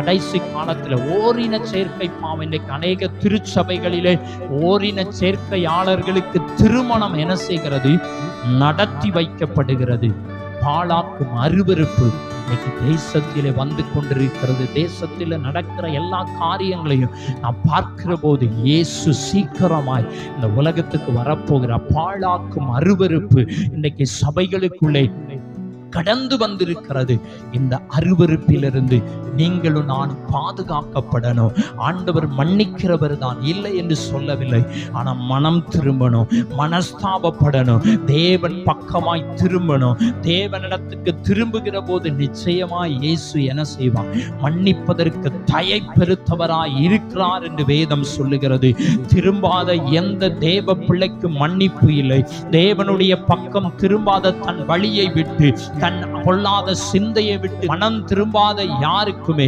கடைசி காலத்துல ஓரின சேர்க்கை பாவம். இன்றைக்கு அநேக திருச்சபைகளிலே ஓரின சேர்க்கையாளர்களுக்கு திருமணம் என்ன செய்கிறது? நடத்தி வைக்கப்படுகிறது. பாழாக்கும் அருவருப்பு இன்னைக்கு தேசத்திலே வந்து கொண்டிருக்கிறது. தேசத்தில் நடக்கிற எல்லா காரியங்களையும் நான் பார்க்கிற போது இயேசு சீக்கிரமாய் இந்த உலகத்துக்கு வரப்போகிற பாழாக்கும் அருவருப்பு இன்னைக்கு சபைகளுக்குள்ளே கடந்து வந்திருக்கிறது. இந்த அருவருப்பிலிருந்து நீங்களும் நான் பாதுகாக்கப்படணும். ஆண்டவர் மன்னிக்கிறவர் தான் இல்லை என்று சொல்லவில்லை. ஆனால் மனம் திரும்பணும் மனஸ்தாபப்படணும். தேவன் பக்கமாய் திரும்பணும். தேவனிடத்துக்கு திரும்புகிற போது நிச்சயமாய் இயேசு என்ன செய்வான் மன்னிப்பதற்கு தயை பெருத்தவராய் இருக்கிறார் என்று வேதம் சொல்லுகிறது. திரும்பாத எந்த தேவ பிள்ளைக்கு மன்னிப்பு இல்லை. தேவனுடைய பக்கம் திரும்பாத தன் வழியை விட்டு தன் கொள்ளாத சிந்தையை விட்டு மனம் திரும்பாத யாருக்குமே